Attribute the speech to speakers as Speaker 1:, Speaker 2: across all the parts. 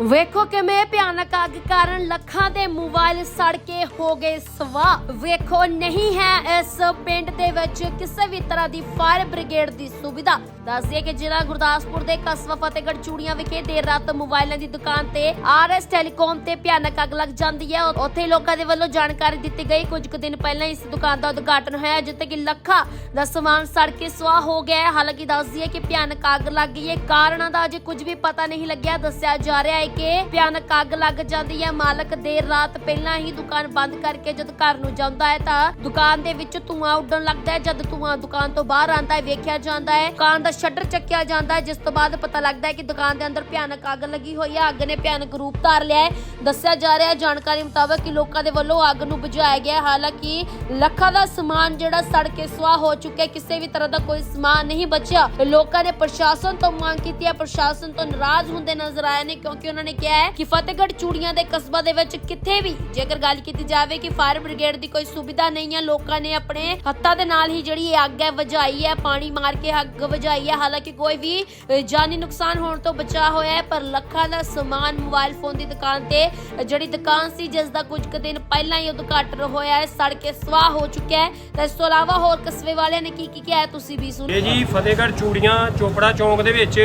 Speaker 1: ਵੇਖੋ ਕਿਵੇਂ ਭਿਆਨਕ ਅੱਗ ਕਾਰਨ ਲੱਖਾਂ ਦੇ ਮੋਬਾਈਲ ਸੜ ਕੇ ਹੋ ਗਏ ਸਵਾਹ। ਵੇਖੋ, ਨਹੀਂ ਹੈ ਇਸ ਪਿੰਡ ਦੇ ਵਿੱਚ ਕਿਸੇ ਵੀ ਤਰ੍ਹਾਂ ਦੀ ਫਾਇਰ ਬ੍ਰਿਗੇਡ ਦੀ ਸੁਵਿਧਾ। ਦੱਸਦੇ ਕਿ ਜ਼ਿਲ੍ਹਾ ਗੁਰਦਾਸਪੁਰ ਦੇ ਕਸਬਾ ਫਤਿਹਗੜ੍ਹ ਚੂੜੀਆਂ ਵਿਖੇ ਦੇਰ ਰਾਤ ਮੋਬਾਈਲਾਂ ਦੀ ਦੁਕਾਨ ਤੇ ਆਰਐਸ ਟੈਲੀਕਾਮ ਤੇ ਭਿਆਨਕ ਅੱਗ ਲੱਗ ਜਾਂਦੀ ਹੈ। ਉੱਥੇ ਲੋਕਾਂ ਦੇ ਵੱਲੋਂ ਜਾਣਕਾਰੀ ਦਿੱਤੀ ਗਈ। ਕੁਝ ਕੁ ਦਿਨ ਪਹਿਲਾਂ ਇਸ ਦੁਕਾਨ ਦਾ ਉਦਘਾਟਨ ਹੋਇਆ, ਜਿੱਥੇ ਕਿ ਲੱਖਾਂ ਦਾ ਸਮਾਨ ਸੜ ਕੇ ਸੁਆਹ ਹੋ ਗਿਆ ਹੈ। ਹਾਲਾਂਕਿ ਦੱਸਦੀ ਹੈ ਕਿ ਭਿਆਨਕ ਅੱਗ ਲੱਗ ਗਈ ਹੈ। ਕਾਰਨਾਂ ਦਾ ਅਜੇ ਕੁਝ ਵੀ ਪਤਾ ਨਹੀਂ ਲੱਗਿਆ। ਦੱਸਿਆ ਜਾ ਰਿਹਾ ਹੈ ਕੇ ਭਿਆਨਕ ਅੱਗ ਲੱਗ ਜਾਂਦੀ ਹੈ। ਮਾਲਕ ਦੇਰ ਰਾਤ ਪਹਿਲਾਂ ਹੀ ਦੁਕਾਨ ਬੰਦ ਕਰਕੇ ਜਦ ਘਰ ਨੂੰ ਜਾਂਦਾ ਹੈ ਤਾਂ ਦੁਕਾਨ ਦੇ ਵਿੱਚ ਧੂਆਂ ਉੱਡਣ ਲੱਗਦਾ ਹੈ। ਜਦ ਧੂਆਂ ਦੁਕਾਨ ਤੋਂ ਬਾਹਰ ਆਉਂਦਾ ਹੈ, ਵੇਖਿਆ ਜਾਂਦਾ ਹੈ। ਦੁਕਾਨ ਦਾ ਸ਼ਟਰ ਚੱਕਿਆ ਜਾਂਦਾ ਹੈ, ਜਿਸ ਤੋਂ ਬਾਅਦ ਪਤਾ ਲੱਗਦਾ ਹੈ ਕਿ ਦੁਕਾਨ ਦੇ ਅੰਦਰ ਭਿਆਨਕ ਅੱਗ ਲੱਗੀ ਹੋਈ ਹੈ। ਅੱਗ ਨੇ ਭਿਆਨਕ ਰੂਪ ਧਾਰ ਲਿਆ ਹੈ। ਦੱਸਿਆ ਜਾ ਰਿਹਾ ਹੈ, ਜਾਣਕਾਰੀ ਮੁਤਾਬਕ ਕਿ ਲੋਕਾਂ ਦੇ ਵੱਲੋਂ ਅੱਗ ਨੂੰ ਬੁਝਾਇਆ ਗਿਆ ਹਾਲਾਂਕਿ ਲੱਖਾਂ ਦਾ ਸਮਾਨ ਜਿਹੜਾ ਸੜ ਕੇ ਸੁਆਹ ਹੋ ਚੁੱਕਿਆ ਕਿਸੇ ਵੀ ਤਰ੍ਹਾਂ ਦਾ ਕੋਈ ਸਮਾਨ ਨਹੀਂ ਬਚਿਆ। ਲੋਕਾਂ ਨੇ ਪ੍ਰਸ਼ਾਸਨ ਤੋਂ ਮੰਗ ਕੀਤੀ ਹੈ। ਪ੍ਰਸ਼ਾਸਨ ਤੋਂ ਨਾਰਾਜ਼ ਹੁੰਦੇ ਨਜ਼ਰ ਆਏ ਨੇ ਕਿਉਂਕਿ ਉਹਨਾਂ ਨੇ ਕਿਹਾ ਹੈ ਕਿ ਫਤਿਹਗੜ੍ਹ ਚੂੜੀਆਂ ਦੇ ਕਸਬਾ ਦੇ ਵਿੱਚ ਕਿੱਥੇ ਵੀ ਜੇਕਰ ਗੱਲ ਕੀਤੀ ਜਾਵੇ ਕਿ ਫਾਇਰ ਬ੍ਰਿਗੇਡ ਦੀ ਕੋਈ ਸੁਵਿਧਾ ਨਹੀਂ ਹੈ, ਲੋਕਾਂ ਨੇ ਆਪਣੇ ਹੱਥਾਂ ਦੇ ਨਾਲ ਹੀ ਜਿਹੜੀ ਅੱਗ ਹੈ ਵਜਾਈ ਹੈ, ਪਾਣੀ ਮਾਰ ਕੇ ਅੱਗ ਵਜਾਈ ਹੈ। ਹਾਲਾਂਕਿ ਕੋਈ ਵੀ ਜਾਨੀ ਨੁਕਸਾਨ ਹੋਣ ਤੋਂ ਬਚਾ ਹੋਇਆ ਹੈ, ਪਰ ਲੱਖਾਂ ਦਾ ਸਮਾਨ ਮੋਬਾਈਲ ਫੋਨ ਦੀ ਦੁਕਾਨ ਤੇ ਜਿਹੜੀ ਦੁਕਾਨ ਸੀ, ਜਿਸ ਦਾ ਕੁਝ ਕੁ ਦਿਨ ਪਹਿਲਾਂ ਹੀ ਉਦਘਾਟਨ ਹੋਇਆ ਹੈ, ਸੜ ਕੇ ਸਵਾਹ ਹੋ ਚੁੱਕਿਆ ਹੈ। ਤਾਂ ਇਸ ਤੋਂ ਇਲਾਵਾ ਹੋਰ ਕਸਬੇ ਵਾਲਿਆਂ ਨੇ ਕੀ ਕੀ ਕਿਹਾ ਤੁਸੀਂ ਵੀ ਸੁਣੋ।
Speaker 2: ਜੀ ਫਤਿਹਗੜ੍ਹ ਚੂੜੀਆਂ ਚੋਪੜਾ ਚੌਂਕ ਦੇ ਵਿੱਚ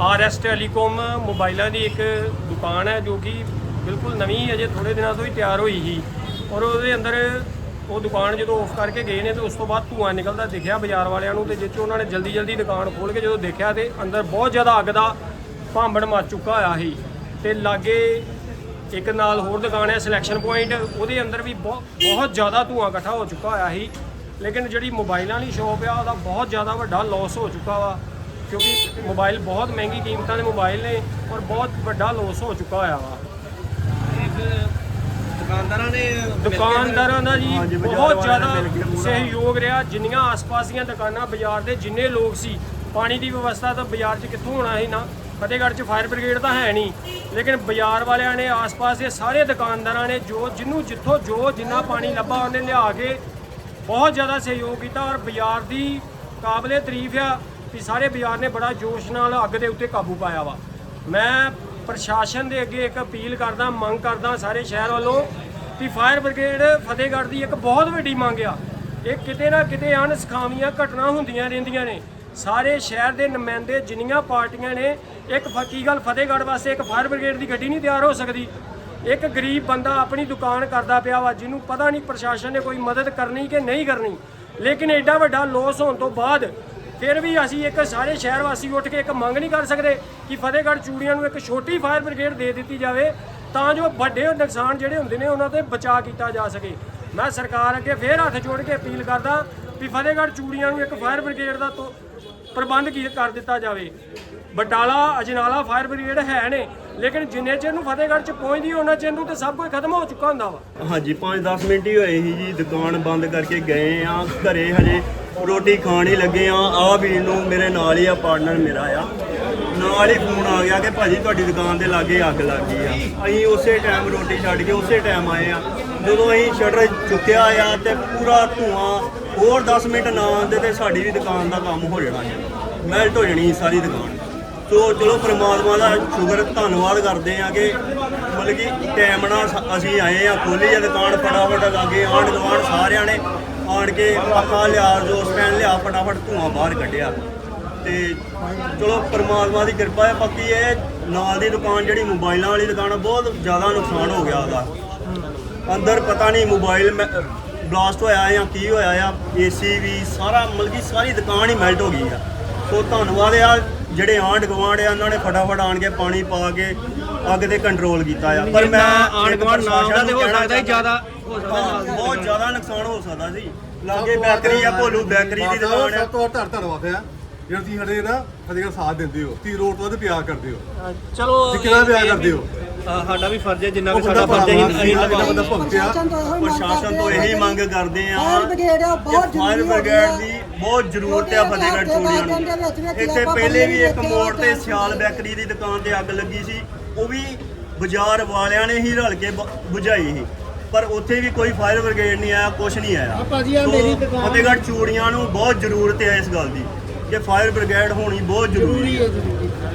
Speaker 2: ਆਰਐਸ ਟੈਲੀਕਾਮ ਮੋਬਾਈਲਾਂ ਦੀ ਇੱਕ ਦੁਕਾਨ ਹੈ ਜੋ ਕਿ ਬਿਲਕੁਲ ਨਵੀਂ ਅਜੇ ਥੋੜੇ ਦਿਨਾਂ ਤੋਂ ਹੀ ਤਿਆਰ ਹੋਈ ਸੀ। ਔਰ ਉਹਦੇ ਅੰਦਰ ਉਹ ਦੁਕਾਨ ਜਦੋਂ ਆਫ ਕਰਕੇ ਗਏ ਨੇ ਤੇ ਉਸ ਤੋਂ ਬਾਅਦ ਧੂੰਆਂ ਨਿਕਲਦਾ ਦਿਖਿਆ ਬਾਜ਼ਾਰ ਵਾਲਿਆਂ ਨੂੰ ਤੇ ਜਿਸ 'ਚ ਉਹਨਾਂ ਨੇ ਜਲਦੀ ਜਲਦੀ ਦੁਕਾਨ ਖੋਲ ਕੇ ਜਦੋਂ ਦੇਖਿਆ ਤੇ ਅੰਦਰ ਬਹੁਤ ਜ਼ਿਆਦਾ ਅੱਗ ਦਾ ਭਾਂਬੜ ਮਚ ਚੁੱਕਾ ਹੋਇਆ ਸੀ। ਤੇ ਲਾਗੇ ਇੱਕ ਨਾਲ ਹੋਰ ਦੁਕਾਨ ਹੈ ਸਿਲੈਕਸ਼ਨ ਪੁਆਇੰਟ, ਉਹਦੇ ਅੰਦਰ ਵੀ ਬਹੁਤ ਬਹੁਤ ਜ਼ਿਆਦਾ ਧੂੰਆਂ ਇਕੱਠਾ ਹੋ ਚੁੱਕਾ ਹੋਇਆ ਸੀ। ਲੇਕਿਨ ਜਿਹੜੀ ਮੋਬਾਈਲਾਂ ਦੀ ਸ਼ਾਪ ਆ, ਉਹਦਾ ਬਹੁਤ ਜ਼ਿਆਦਾ ਵੱਡਾ ਲਾਸ ਹੋ ਚੁੱਕਾ ਵਾ। ਕਿਉਂਕਿ ਮੋਬਾਈਲ ਬਹੁਤ ਮਹਿੰਗੀ ਕੀਮਤਾਂ ਦੇ ਮੋਬਾਈਲ ਨੇ ਔਰ ਬਹੁਤ ਵੱਡਾ ਲਾਸ ਹੋ ਚੁੱਕਾ ਹੋਇਆ ਵਾ।
Speaker 3: ਦੁਕਾਨਦਾਰਾਂ ਨੇ
Speaker 2: ਦੁਕਾਨਦਾਰਾਂ ਦਾ ਜੀ ਬਹੁਤ ਜ਼ਿਆਦਾ ਸਹਿਯੋਗ ਰਿਹਾ। ਜਿੰਨੀਆਂ ਆਸ-ਪਾਸ ਦੀਆਂ ਦੁਕਾਨਾਂ ਬਾਜ਼ਾਰ ਦੇ ਜਿੰਨੇ ਲੋਕ ਸੀ ਪਾਣੀ ਦੀ ਵਿਵਸਥਾ ਤਾਂ ਬਾਜ਼ਾਰ 'ਚ ਕਿੱਥੋਂ ਹੋਣਾ ਸੀ ਨਾ? ਫਤਿਹਗੜ੍ਹ 'ਚ ਫਾਇਰ ਬ੍ਰਿਗੇਡ ਤਾਂ ਹੈ ਨਹੀਂ। ਲੇਕਿਨ ਬਾਜ਼ਾਰ ਵਾਲਿਆਂ ਨੇ ਆਸ-ਪਾਸ ਦੇ ਸਾਰੇ ਦੁਕਾਨਦਾਰਾਂ ਨੇ ਜੋ ਜਿੰਨੂੰ ਜਿੱਥੋਂ ਜੋ ਜਿੰਨਾ ਪਾਣੀ ਲੱਭਾ ਉਹਨੇ ਲਿਆ ਕੇ ਬਹੁਤ ਜ਼ਿਆਦਾ ਸਹਿਯੋਗ ਕੀਤਾ ਔਰ ਬਾਜ਼ਾਰ ਦੀ ਕਾਬਲੇ ਤਾਰੀਫ ਆ। ਕਿ ਸਾਰੇ ਬਾਜ਼ਾਰ ਨੇ ਬੜਾ ਜੋਸ਼ ਨਾਲ ਅੱਗ ਦੇ ਉੱਤੇ ਕਾਬੂ ਪਾਇਆ ਵਾ। ਮੈਂ ਪ੍ਰਸ਼ਾਸਨ ਦੇ ਅੱਗੇ ਇੱਕ ਅਪੀਲ ਕਰਦਾ, ਮੰਗ ਕਰਦਾ ਸਾਰੇ ਸ਼ਹਿਰ ਵੱਲੋਂ ਕਿ ਫਾਇਰ ਬ੍ਰਿਗੇਡ ਫਤਿਹਗੜ੍ਹ ਦੀ ਇੱਕ ਬਹੁਤ ਵੱਡੀ ਮੰਗ ਆ। ਇਹ ਕਿਤੇ ਨਾ ਕਿਤੇ ਅਣਸਖਾਵੀਆਂ ਘਟਨਾ ਹੁੰਦੀਆਂ ਰਹਿੰਦੀਆਂ ਨੇ। ਸਾਰੇ ਸ਼ਹਿਰ ਦੇ ਨੁਮਾਇੰਦੇ ਜਿੰਨੀਆਂ ਪਾਰਟੀਆਂ ਨੇ, ਇੱਕ ਫੱਕੀ ਗੱਲ ਫਤਿਹਗੜ੍ਹ ਵਾਸਤੇ ਇੱਕ ਫਾਇਰ ਬ੍ਰਿਗੇਡ ਦੀ ਗੱਡੀ ਨਹੀਂ ਤਿਆਰ ਹੋ ਸਕਦੀ? ਇੱਕ ਗਰੀਬ ਬੰਦਾ ਆਪਣੀ ਦੁਕਾਨ ਕਰਦਾ ਪਿਆ ਵਾ, ਜਿਹਨੂੰ ਪਤਾ ਨਹੀਂ ਪ੍ਰਸ਼ਾਸਨ ਨੇ ਕੋਈ ਮਦਦ ਕਰਨੀ ਕਿ ਨਹੀਂ ਕਰਨੀ। ਲੇਕਿਨ ਐਡਾ ਵੱਡਾ ਲੋਸ ਹੋਣ ਤੋਂ ਬਾਅਦ ਫਿਰ ਵੀ ਅਸੀਂ ਇੱਕ ਸਾਰੇ ਸ਼ਹਿਰ ਵਾਸੀ ਉੱਠ ਕੇ ਇੱਕ ਮੰਗ ਨਹੀਂ ਕਰ ਸਕਦੇ ਕਿ ਫਤਿਹਗੜ੍ਹ ਚੂੜੀਆਂ ਨੂੰ ਇੱਕ ਛੋਟੀ ਫਾਇਰ ਬ੍ਰਿਗੇਡ ਦੇ ਦਿੱਤੀ ਜਾਵੇ, ਤਾਂ ਜੋ ਵੱਡੇ ਨੁਕਸਾਨ ਜਿਹੜੇ ਹੁੰਦੇ ਨੇ ਉਹਨਾਂ ਤੇ ਬਚਾਅ ਕੀਤਾ ਜਾ ਸਕੇ। ਮੈਂ ਸਰਕਾਰ ਅੱਗੇ ਫੇਰ ਹੱਥ ਜੋੜ ਕੇ ਅਪੀਲ ਕਰਦਾ ਵੀ ਫਤਿਹਗੜ੍ਹ ਚੂੜੀਆਂ ਨੂੰ ਇੱਕ ਫਾਇਰ ਬ੍ਰਿਗੇਡ ਦਾ ਤੋਂ ਪ੍ਰਬੰਧ ਕੀ ਕਰ ਦਿੱਤਾ ਜਾਵੇ? ਬਟਾਲਾ, ਅਜਨਾਲਾ ਫਾਇਰ ਬ੍ਰਿਗੇਡ ਹੈ ਨੇ, ਲੇਕਿਨ ਜਿੰਨੇ ਚਿਰ ਨੂੰ ਫਤਿਹਗੜ੍ਹ ਚ ਪਹੁੰਚਦੀ ਉਹਨਾਂ ਚਿਰ ਨੂੰ ਤੇ ਸਭ ਕੁਝ ਖਤਮ ਹੋ ਚੁੱਕਾ ਹੁੰਦਾ ਵਾ।
Speaker 3: ਹਾਂਜੀ 5-10 ਮਿੰਟ ਹੀ ਹੋਏ ਸੀ ਜੀ, ਦੁਕਾਨ ਬੰਦ ਕਰਕੇ ਗਏ ਆ, ਘਰੇ ਹਜੇ ਰੋਟੀ ਖਾਣ ਹੀ ਲੱਗੇ ਆ। ਆ ਵੀਰ ਨੂੰ ਮੇਰੇ ਨਾਲ ਹੀ ਆ ਪਾਰਟਨਰ ਮੇਰਾ ਆ। ਨਾਲ ਹੀ ਫੋਨ ਆ ਗਿਆ ਕਿ ਭਾਜੀ ਤੁਹਾਡੀ ਦੁਕਾਨ ਦੇ ਲਾਗੇ ਅੱਗ ਲੱਗ ਗਈ ਆ। ਅਸੀਂ ਉਸੇ ਟਾਈਮ ਰੋਟੀ ਛੱਡ ਕੇ ਉਸੇ ਟਾਈਮ ਆਏ ਆ। ਜਦੋਂ ਅਸੀਂ ਸ਼ਟਰ ਚੁੱਕਿਆ ਆ ਤੇ ਪੂਰਾ ਧੂਆਂ ਹੋਰ 10 ਮਿੰਟ ਨਾ ਆਉਂਦੇ ਤੇ ਸਾਡੀ ਵੀ ਦੁਕਾਨ ਦਾ ਕੰਮ ਹੋ ਜਾਣਾ ਸੀ ਮੈਲਟ ਹੋ ਜਾਣੀ ਸਾਰੀ ਦੁਕਾਨ। ਸੋ ਚਲੋ ਪ੍ਰਮਾਤਮਾ ਦਾ ਸ਼ੁਕਰ, ਧੰਨਵਾਦ ਕਰਦੇ ਆ ਕਿ ਮਤਲਬ ਕਿ ਟਾਈਮ ਨਾਲ ਸ- ਅਸੀਂ ਆਏ ਆ ਖੋਲੀ ਆ ਦੁਕਾਨ, ਫਟਾਫਟ ਲਾਗੇ ਆਂਢ ਗੁਆਂਢ ਸਾਰਿਆਂ ਨੇ ਆਣ ਕੇ ਪੱਖਾ ਲਿਆ, ਜੋਸ ਪੈਣ ਲਿਆ, ਫਟਾਫਟ ਧੂਆਂ ਬਾਹਰ ਕੱਢਿਆ। ਤੇ ਚਲੋ ਪਰਮਾਤਮਾ ਦੀ ਕਿਰਪਾ ਹੈ, ਬਾਕੀ ਇਹ ਨਾਲ ਦੀ ਦੁਕਾਨ ਜਿਹੜੀ ਮੋਬਾਈਲਾਂ ਵਾਲੀ ਦੁਕਾਨ ਆ, ਬਹੁਤ ਜ਼ਿਆਦਾ ਨੁਕਸਾਨ ਹੋ ਗਿਆ ਉਹਦਾ। ਅੰਦਰ ਪਤਾ ਨਹੀਂ ਮੋਬਾਈਲ ਬਲਾਸਟ ਹੋਇਆ ਜਾਂ ਕੀ ਹੋਇਆ ਆ ਏਸੀ ਵੀ ਸਾਰਾ ਮਤਲਬ ਕਿ ਸਾਰੀ ਦੁਕਾਨ ਹੀ ਮੈਲਟ ਹੋ ਗਈ ਆ। ਸੋ ਧੰਨਵਾਦ ਆ ਜਿਹੜੇ ਆਂਢ ਗੁਆਂਢ ਆ ਉਹਨਾਂ ਨੇ ਫਟਾਫਟ ਆਣ ਕੇ ਪਾਣੀ ਪਾ ਕੇ ਅੱਗ ਤੇ ਕੰਟਰੋਲ ਕੀਤਾ ਆ। ਪਰ ਮੈਂ
Speaker 4: ਆਂਢ ਗੁਆਂਢ ਨਾ ਆਉਂਦਾ ਤੇ ਹੋ ਸਕਦਾ ਜ਼ਿਆਦਾ ਹੋ ਸਕਦਾ
Speaker 3: ਬਹੁਤ ਜ਼ਿਆਦਾ ਨੁਕਸਾਨ ਹੋ ਸਕਦਾ ਸੀ। ਲਾਗੇ ਬੈਕਰੀ ਆ ਭੋਲੂ ਬੈਕਰੀ ਦੀ ਦੁਕਾਨ ਆ।
Speaker 5: ਸਭ ਤੋਂ ਧੰਨ ਧੰਨਵਾਦ ਹੈ ਜਿਹੜਾ ਤੁਸੀਂ ਸਾਡੇ ਨਾ ਫਤਿਹਗੜ੍ਹ ਸਾਥ ਦਿੰਦੇ ਹੋ ਤੁਸੀਂ ਰੋਡ ਤੋਂ ਵੱਧ ਪਿਆਰ ਕਰਦੇ ਹੋ।
Speaker 4: ਚਲੋ
Speaker 5: ਕਿਹੜਾ ਪਿਆਰ ਕਰਦੇ ਹੋ।
Speaker 4: ਸਾਡਾ ਵੀ ਫਰਜ਼ ਹੈ ਜਿੰਨਾ
Speaker 5: ਬੰਦਾ
Speaker 4: ਸਾਡਾ ਫਰਜ਼ ਹੈ ਅਸੀਂ- ਨਿਭਾਉਂਦੇ
Speaker 5: ਬੰਦਾ ਭਗਤ ਆ
Speaker 3: ਪ੍ਰਸ਼ਾਸਨ ਤੋਂ ਇਹੀ ਮੰਗ ਕਰਦੇ ਆ
Speaker 6: ਫਾਇਰ ਬ੍ਰਿਗੇਡ ਆ, ਬਹੁਤ
Speaker 3: ਕਿ
Speaker 6: ਜ਼ਰੂਰੀ ਹੋ
Speaker 3: ਬ੍ਰਿਗੇਡ ਦੀ
Speaker 6: ਆ।
Speaker 3: ਬਹੁਤ ਜ਼ਰੂਰਤ ਆ
Speaker 6: ਕਿਉਂਕਿ
Speaker 3: ਫਤਿਹਗੜ੍ਹ ਚੂੜੀਆਂ ਨੂੰ ਇੱਥੇ ਪਹਿਲੇ ਵੀ ਇੱਕ ਮੋੜ ਤੇ ਸਿਆਲ ਬੈਕਰੀ ਦੀ ਦੁਕਾਨ ਤੇ ਅੱਗ ਲੱਗੀ ਸੀ ਉਹ ਵੀ ਬਾਜ਼ਾਰ ਵਾਲਿਆਂ ਨੇ ਹੀ ਰਲ ਕੇ ਬੁਝਾਈ ਸੀ। ਪਰ ਉੱਥੇ ਵੀ ਕੋਈ ਫਾਇਰ ਬ੍ਰਿਗੇਡ ਨਹੀਂ ਆਇਆ ਕੁਝ ਨਹੀਂ ਆਇਆ।
Speaker 4: ਭਾਜੀ,
Speaker 3: ਸੋ
Speaker 4: ਮੇਰੀ ਦੁਕਾਨ-
Speaker 3: ਫਤਿਹਗੜ੍ਹ ਚੂੜੀਆਂ ਨੂੰ ਬਹੁਤ ਜ਼ਰੂਰਤ ਹੈ ਇਸ ਗੱਲ ਦੀ ਕਿ ਫਾਇਰ ਬ੍ਰਿਗੇਡ ਹੋਣੀ ਬਹੁਤ ਜ਼ਰੂਰੀ ਹੈ।